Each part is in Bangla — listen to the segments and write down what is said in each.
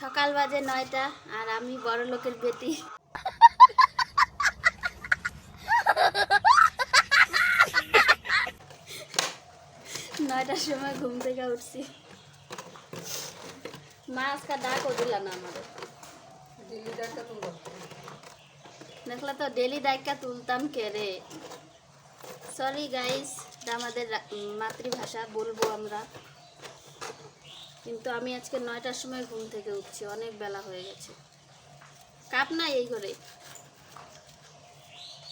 সকাল বাজে নয়টা আর আমি বড় লোকের বেটি। নয়টার সময় ঘুম থেকে উঠছি। মা আজকে ডাকও দিল না আমাদের। দেখলা তো ডেলি ডাইকা তুলতাম কে রে? সরি গাইস আমাদের মাতৃভাষা বলব আমরা। কিন্তু আমি আজকে নয়টার সময় ঘুম থেকে উঠছি, অনেক বেলা হয়ে গেছে। কাপ নাই এই ঘরে?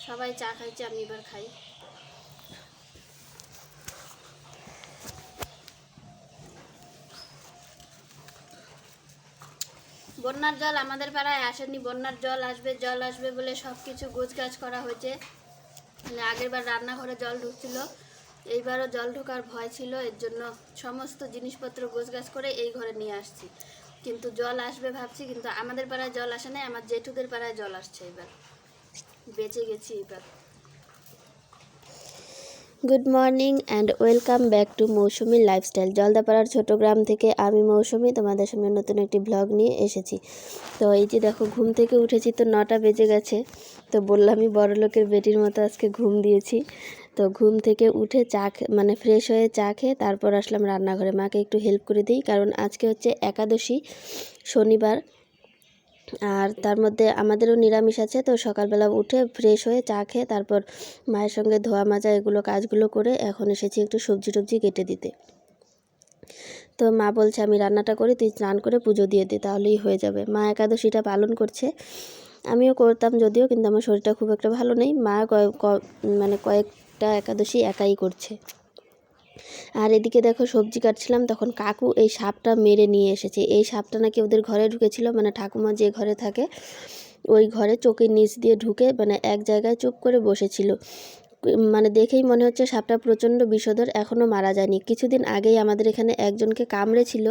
সবাই চা খাইছে, আমি এবার খাই। বন্যার জল আমাদের পাড়ায় আসেনি, বন্যার জল আসবে জল আসবে বলে সব কিছু গোছগাছ করা হয়েছে। আগের বার রান্নাঘরে জল ঢুকছিল। এইবারও জল ঢোকার ভয় ছিল, এর জন্য সমস্ত জিনিসপত্র গোছগাছ করে এই ঘরে নিয়ে আসছি। কিন্তু জল আসবে ভাবছি, কিন্তু আমাদের পাড়ায় জল আসে নাই, আমার জেঠুদের পাড়ায় জল আসছে এবার বেঁচে গেছি এবার good morning and welcome back to Mousumi lifestyle জলদাপাড়ার ছোট গ্রাম থেকে আমি মৌসুমি, তোমাদের সামনে নতুন একটি ব্লগ নিয়ে এসেছি। তো এই যে দেখো, ঘুম থেকে উঠেছি, তো নটা বেজে গেছে। তো বললামই বড় লোকের বেটির মতো আজকে ঘুম দিয়েছি। তো ঘুম থেকে উঠে চা মানে ফ্রেশ হয়ে চা খেয়ে তারপর আসলাম রান্নাঘরে। মাকে একটু হেল্প করে দিই, কারণ আজকে হচ্ছে একাদশী শনিবার। আর তার মধ্যে আমাদেরও নিরামিষ আছে, তো সকালবেলা উঠে ফ্রেশ হয়ে চা খেয়ে তারপর মায়ের সঙ্গে ধোয়া মাজা এগুলো কাজগুলো করে এখন এসেছি একটু সবজি টবজি কেটে দিতে। তো মা বলছে, আমি রান্নাটা করি, তুই স্নান করে পুজো দিয়ে দে, তাহলেই হয়ে যাবে। মা একাদশীটা পালন করছে। আমিও করতাম যদিও, কিন্তু আমার শরীরটা খুব একটা ভালো নেই। মা মানে কয়েক মানে একাদশী একাই করছে। আর এদিকে দেখো সবজি কাটছিলাম, তখন কাকু এই সাপটা মেরে নিয়ে এসেছে। এই সাপটা নাকি ওদের ঘরে ঢুকেছিল মানে ঠাকুমা যে ঘরে থাকে, ওই ঘরে চোখের নিচ দিয়ে ঢুকে মানে এক জায়গায় চুপ করে বসেছিল। মানে দেখেই মনে হচ্ছে সাপটা প্রচণ্ড বিষধর এখনও মারা যায়নি। কিছুদিন আগেই আমাদের এখানে একজনকে কামড়েছিল।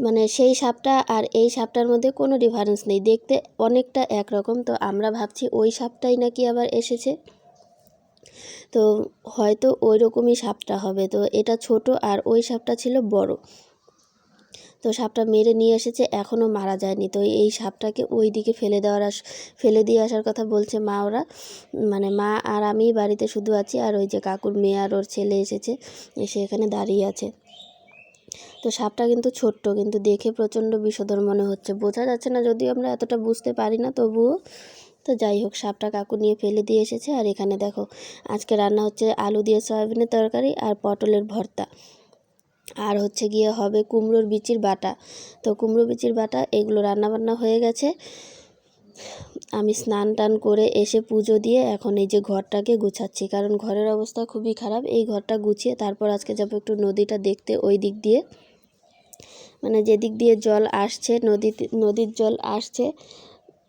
মানে সেই সাপটা আর এই সাপটার মধ্যে কোনো ডিফারেন্স নেই। দেখতে অনেকটা একরকম, তো আমরা ভাবছি ওই সাপটাই নাকি আবার এসেছে। তো হয়তো ওই রকমই সাপটা হবে। তো এটা ছোট আর ওই সাপটা ছিল বড়। তো সাপটা মেরে নিয়ে এসেছে এখনও মারা যায়নি। তো এই সাপটাকে ওই দিকে ফেলে দেওয়ার আস, ফেলে দিয়ে আসার কথা বলছে মা ওরা। মানে মা আর আমি বাড়িতে শুধু আছি আর ওই যে কাকুর মেয়ে আর ওর ছেলে এসেছে, এসে এখানে দাঁড়িয়ে আছে। তো সাপটা কিন্তু ছোট্ট, কিন্তু দেখে প্রচণ্ড বিষধর মনে হচ্ছে। বোঝা যাচ্ছে না, যদিও আমরা এতটা বুঝতে পারি না, তবুও তো যাই হোক, সাপটা কাকু নিয়ে ফেলে দিয়ে এসেছে। আর এখানে দেখো, আজকে রান্না হচ্ছে আলু দিয়ে সয়াবিনের তরকারি আর পটলের ভর্তা। আর হচ্ছে গিয়ে হবে কুমড়োর বিচির বাটা। তো কুমড়ো বিচির বাটা, এগুলো রান্নাবান্না হয়ে গেছে। আমি স্নান টান করে এসে পুজো দিয়ে এখন এই যে ঘরটাকে গুছাচ্ছি। কারণ ঘরের অবস্থা খুবই খারাপ। এই ঘরটা গুছিয়ে তারপর আজকে যাব একটু নদীটা দেখতে ওই দিক দিয়ে। মানে যেদিক দিয়ে জল আসছে, নদীতে নদীর জল আসছে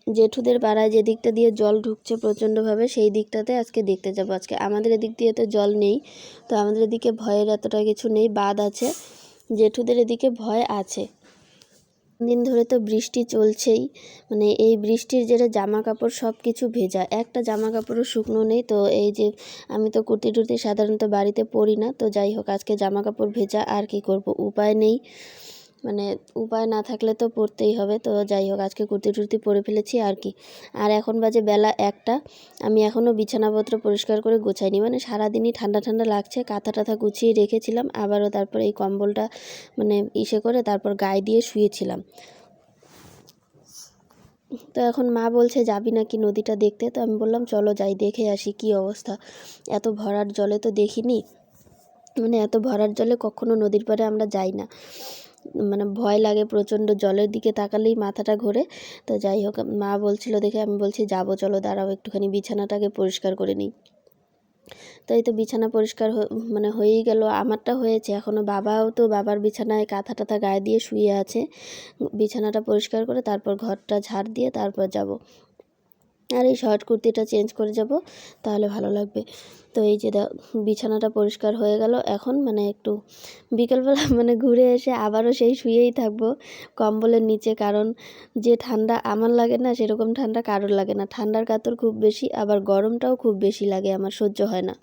জেঠুদের পাড়ায় যে দিকটা দিয়ে জল ঢুকছে প্রচণ্ডভাবে, সেই দিকটাতে আজকে দেখতে যাব। আজকে আমাদের এদিক দিয়ে তো জল নেই, তো আমাদের এদিকে ভয়ের এতটা কিছু নেই বাদ আছে। জেঠুদের এদিকে ভয় আছে। দিন ধরে তো বৃষ্টি চলছেই মানে এই বৃষ্টির জেরে জামা কাপড় সব কিছু ভেজা। একটা জামা কাপড়ও শুকনো নেই, তো এই যে আমি তো কুর্তি টুর্তি সাধারণত বাড়িতে পরি না, তো যাই হোক, আজকে জামা কাপড় ভেজা, আর কি করব? উপায় নেই। মানে উপায় না থাকলে তো পরতেই হবে। তো যাই হোক, আজকে কুর্তি টুর্তি পরে ফেলেছি, আর কি। আর এখন বাজে বেলা একটা। আমি এখনও বিছানাপত্র পরিষ্কার করে গোছাইনি। মানে সারাদিনই ঠান্ডা ঠান্ডা লাগছে, কাঁথা টাথা গুছিয়ে রেখেছিলাম। আবারও তারপর এই কম্বলটা মানে ইসে করে তারপর গায়ে দিয়ে শুয়েছিলাম। তো এখন মা বলছে, যাবি নাকি নদীটা দেখতে? তো আমি বললাম, চলো যাই, দেখে আসি কি অবস্থা। এত ভরার জলে তো দেখিনি। মানে এত ভরার জলে কখনো নদীর পাড়ে আমরা যাই না। মানে ভয় লাগে প্রচণ্ড জলের দিকে তাকালেই মাথাটা ঘোরে। তো যাই হোক, মা বলছিল দেখে আমি বলছি, যাব, চলো দাঁড়াও, একটুখানি বিছানাটাকে পরিষ্কার করে নিই। তো এই তো বিছানা পরিষ্কার মানে হয়েই গেল, আমারটা হয়েছে। এখনও বাবাও তো বাবার বিছানায় কাঁথা টাথা গায়ে দিয়ে শুয়ে আছে। বিছানাটা পরিষ্কার করে তারপর ঘরটা ঝাড় দিয়ে তারপর যাব। আর এই শর্ট কুর্তিটা চেঞ্জ করে যাব, তাহলে ভালো লাগবে। তো এই যে বিছানাটা পরিষ্কার হয়ে গেল। এখন মানে একটু বিকেলবেলা মানে ঘুরে এসে আবারও সেই শুয়েই থাকব কম্বলের নিচে, কারণ যে ঠান্ডা আমার লাগে না, সেরকম ঠান্ডা কারোর লাগে না। ঠান্ডার কাতর খুব বেশি, আবার গরমটাও খুব বেশি লাগে, আমার সহ্য হয় না।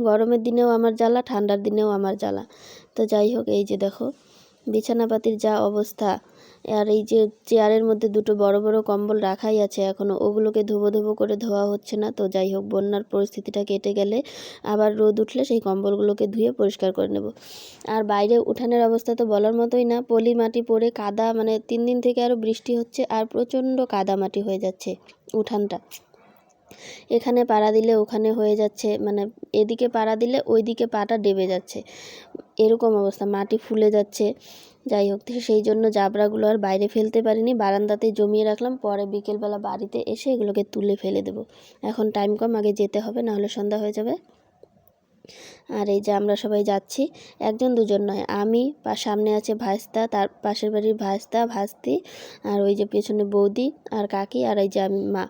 গরমের দিনেও আমার জ্বালা, ঠান্ডার দিনেও আমার জ্বালা। তো যাই হোক, এই যে দেখো, বিছানাপাতির যা অবস্থা। আর এই যে চেয়ারের মধ্যে দুটো বড় বড় কম্বল রাখাই আছে এখনও ওগুলোকে ধোবো ধোবো করে ধোয়া হচ্ছে না। তো যাই হোক, বন্যার পরিস্থিতিটা কেটে গেলে আবার রোদ উঠলে সেই কম্বলগুলোকে ধুয়ে পরিষ্কার করে নেব। আর বাইরে উঠানের অবস্থা তো বলার মতোই না, পলি মাটি পড়ে কাদা মানে তিন দিন থেকে আরও বৃষ্টি হচ্ছে আর প্রচণ্ড কাদা মাটি হয়ে যাচ্ছে উঠানটা। এখানে পাড়া দিলে ওখানে হয়ে যাচ্ছে মানে এদিকে পাড়া দিলে ওইদিকে পাটা ডেবে যাচ্ছে। এরকম অবস্থা, মাটি ফুলে যাচ্ছে। যাই হোক সেই জন্য জাবড়াগুলো আর বাইরে ফেলতে পারিনি। বারান্দাতে জমিয়ে রাখলাম, পরে বিকেলবেলা বাড়িতে এসে এগুলোকে তুলে ফেলে দেবো। এখন টাইম কম, আগে যেতে হবে নাহলে সন্ধ্যা হয়ে যাবে। আর এই যে আমরা সবাই যাচ্ছি, একজন দুজন নয়, আমি বা সামনে আছে ভাস্তা তার পাশের বাড়ির ভাস্তা ভাস্তি আর ওই যে পেছনে বৌদি আর কাকি, আর এই যে আমি মা।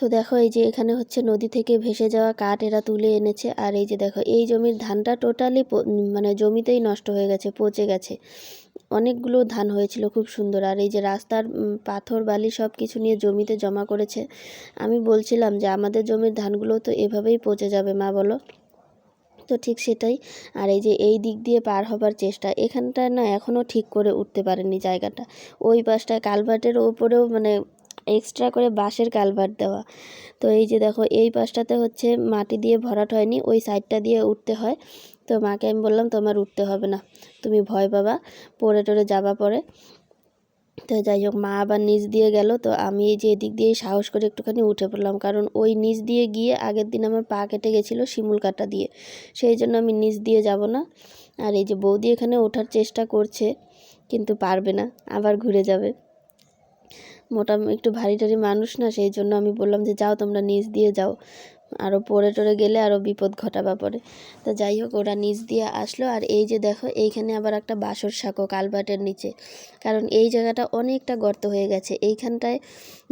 তো দেখো এই যে এখানে হচ্ছে নদী থেকে ভেসে যাওয়া কাঠ এরা তুলে এনেছে। আর এই যে দেখো, এই জমির ধানটা টোটালি মানে জমিতেই নষ্ট হয়ে গেছে, পচে গেছে। অনেকগুলো ধান হয়েছিল খুব সুন্দর। আর এই যে রাস্তার পাথর, বালি সব কিছু নিয়ে জমিতে জমা করেছে। আমি বলছিলাম যে আমাদের জমির ধানগুলো তো এভাবেই পচে যাবে, মা বলো। তো ঠিক সেটাই। আর এই যে এই দিক দিয়ে পার হবার চেষ্টা, এখানটা না এখনও ঠিক করে উঠতে পারেনি জায়গাটা। ওই পাশটায় কালভার্টের ওপরেও মানে এক্সট্রা করে বাঁশের কালভার্ট দেওয়া। তো এই যে দেখো, এই পাশটাতে হচ্ছে মাটি দিয়ে ভরাট হয়নি, ওই সাইডটা দিয়ে উঠতে হয়। তো মাকে আমি বললাম, তোমার উঠতে হবে না, তুমি ভয় পাবা, পড়ে টরে যাবা পরে। তো যাই হোক, মা আবার নিচ দিয়ে গেল। তো আমি এই যে এদিক দিয়েই সাহস করে একটুখানি উঠে পড়লাম, কারণ ওই নিচ দিয়ে গিয়ে আগের দিন আমার পা কেটে গেছিল শিমুল কাটা দিয়ে। সেই জন্য আমি নিচ দিয়ে যাব না। আর এই যে বৌদি এখানে ওঠার চেষ্টা করছে, কিন্তু পারবে না, আবার ঘুরে যাবে। মোটা একটু ভারী টারি মানুষ না, সেই জন্য আমি বললাম যে যাও তোমরা নিচ দিয়ে যাও। আরও পড়ে টরে গেলে আরও বিপদ ঘটাবা পরে। তো যাই হোক, ওরা নিচ দিয়ে আসলো। আর এই যে দেখো, এইখানে আবার একটা বাসর সাঁকো কালবাটের নিচে। কারণ এই জায়গাটা অনেকটা গর্ত হয়ে গেছে। এইখানটায়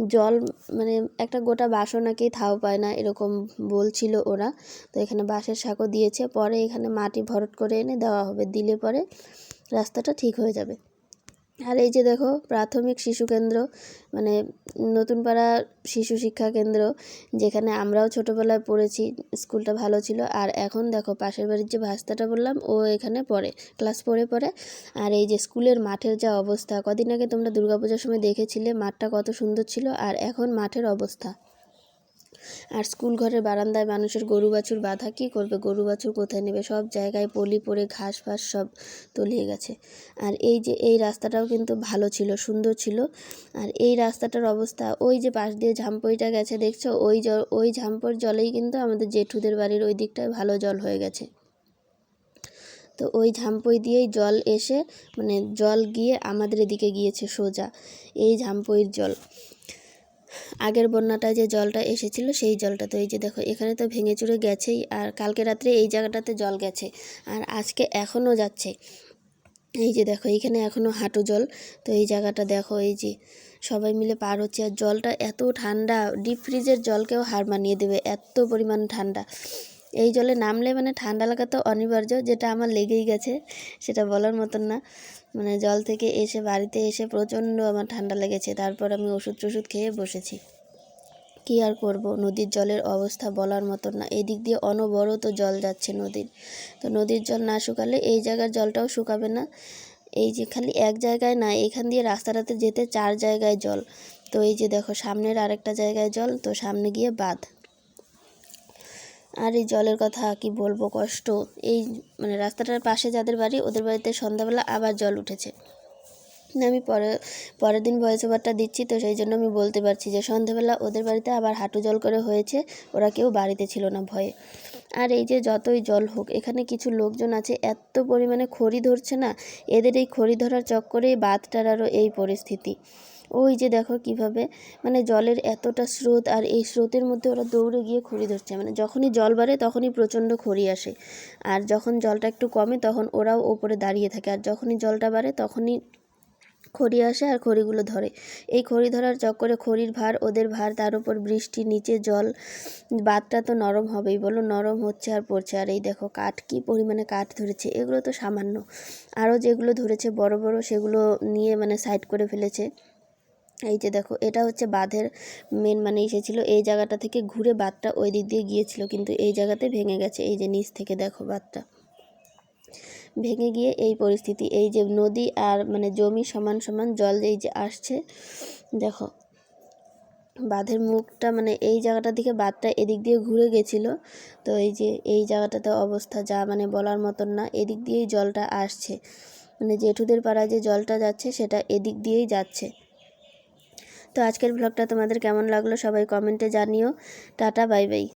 জল মানে একটা গোটা বাসও নাকি থাও পায় না, এরকম বলছিল ওরা। তো এখানে বাঁশের সাঁকো দিয়েছে। পরে এখানে মাটি ভরট করে এনে দেওয়া হবে। দিলে পরে রাস্তাটা ঠিক হয়ে যাবে। আর এই যে দেখো, প্রাথমিক শিশু কেন্দ্র মানে নতুন পাড়া শিশু শিক্ষা কেন্দ্র, যেখানে আমরাও ছোটোবেলায় পড়েছি, স্কুলটা ভালো ছিল। আর এখন দেখো, পাশের বাড়ির যে ভাস্তাটা বললাম, ও এখানে পড়ে, ক্লাস পড়ে পড়ে। আর এই যে স্কুলের মাঠের যা অবস্থা, কদিন আগে তোমরা দুর্গাপূজার সময় দেখেছিলে, মাঠটা কত সুন্দর ছিল, আর এখন মাঠের অবস্থা। আর স্কুল ঘরের বারান্দায় মানুষের গরু বাছুর বাঁধা, কী করবে? গরু বাছুর কোথায় নেবে? সব জায়গায় পলি পড়ে ঘাস ফাস সব তলিয়ে গেছে। আর এই যে, এই রাস্তাটাও কিন্তু ভালো ছিল, সুন্দর ছিল। আর এই রাস্তাটার অবস্থা, ওই যে পাশ দিয়ে ঝাম্পইটা গেছে, দেখছ? ওই জল ওই ঝাম্পর জলেই কিন্তু আমাদের জেঠুদের বাড়ির ওই দিকটায় ভালো জল হয়ে গেছে। তো ওই ঝাম্পই দিয়েই জল এসে মানে জল গিয়ে আমাদের এদিকে গিয়েছে সোজা, এই ঝাম্পইয়ের জল। আগের বন্যাটায় যে জলটা এসেছিল, সেই জলটা তো এই যে দেখো, এখানে তো ভেঙে চুরে গেছেই, আর কালকে রাত্রে এই জায়গাটাতে জল গেছে, আর আজকে এখনও যাচ্ছে। এই যে দেখো, এইখানে এখনও হাঁটু জল, তো এই জায়গাটা দেখো, এই যে সবাই মিলে পার হচ্ছে, আর জলটা এত ঠান্ডা, ডিপ ফ্রিজের জলকেও হার মানিয়ে দেবে, এত পরিমাণ ঠান্ডা। এই জলে নামলে মানে ঠান্ডা লাগা তো অনিবার্য, যেটা আমার লেগেই গেছে, সেটা বলার মতন না। মানে জল থেকে এসে বাড়িতে এসে প্রচণ্ড আমার ঠান্ডা লেগেছে, তারপর আমি ওষুধ টষুধ খেয়ে বসেছি। কী আর করব? নদীর জলের অবস্থা বলার মতন না। এদিক দিয়ে অনবরত জল যাচ্ছে নদীর। তো নদীর জল না শুকালে এই জায়গার জলটাও শুকাবে না। এই যে খালি এক জায়গায় না, এখান দিয়ে রাস্তাটাতে যেতে চার জায়গায় জল। তো এই যে দেখো, সামনের আরেকটা জায়গায় জল, তো সামনে গিয়ে বাঁধ। আর এই জলের কথা কি বলব, কষ্ট। এই মানে রাস্তাটার পাশে যাদের বাড়ি, ওদের বাড়িতে সন্ধ্যাবেলা আবার জল উঠেছে। আমি পরে, পরের দিন ভয়েস ওভারটা দিচ্ছি, তো সেই জন্য আমি বলতে পারছি যে সন্ধ্যাবেলা ওদের বাড়িতে আবার হাঁটু জল করে হয়েছে, ওরা কেউ বাড়িতে ছিল না ভয়ে। আর এই যে যতই জল হোক, এখানে কিছু লোকজন আছে, এত পরিমাণে খড়ি ধরছে না, এদের এই খড়ি ধরার চক্করেই বাঁধটার আরও এই পরিস্থিতি। ওই যে দেখো কীভাবে মানে জলের এতটা স্রোত আর এই স্রোতের মধ্যে ওরা দৌড়ে গিয়ে খড়ি ধরছে মানে যখনই জল বাড়ে তখনই প্রচণ্ড খড়ি আসে। আর যখন জলটা একটু কমে তখন ওরাও ওপরে দাঁড়িয়ে থাকে, আর যখনই জলটা বাড়ে তখনই খড়ি আসে আর খড়িগুলো ধরে। এই খড়ি ধরার চক্করে খড়ির ভার, ওদের ভার, তার উপর বৃষ্টি, নিচে জল বাদটা তো নরম হবেই, বলো নরম হচ্ছে আর পড়ছে। আর এই দেখো কাঠ, কী পরিমাণে কাঠ ধরেছে, এগুলো তো সামান্য। আরও যেগুলো ধরেছে বড় বড় সেগুলো নিয়ে মানে সাইড করে ফেলেছে। এই যে দেখো, এটা হচ্ছে বাঁধের মেন মানে এসেছিল। এই জায়গাটা থেকে ঘুরে বাঁধটা ওই দিক দিয়ে গিয়েছিল, কিন্তু এই জায়গাতে ভেঙে গেছে। এই যে নিচ থেকে দেখো বাঁধটা। ভেঙে গিয়ে এই পরিস্থিতি, এই যে নদী আর মানে জমি সমান সমান জল এই যে আসছে, দেখো, বাঁধের মুখটা মানে এই জায়গাটা থেকে বাঁধটা এদিক দিয়ে ঘুরে গেছিল। তো এই যে এই জায়গাটাতে অবস্থা যা মানে বলার মতন না, এদিক দিয়েই জলটা আসছে। মানে জেঠুদের পাড়ায় যে জলটা যাচ্ছে, সেটা এদিক দিয়েই যাচ্ছে। তো আজকের ব্লগটা তোমাদের কেমন লাগল সবাই কমেন্টে জানিও। Tata bye bye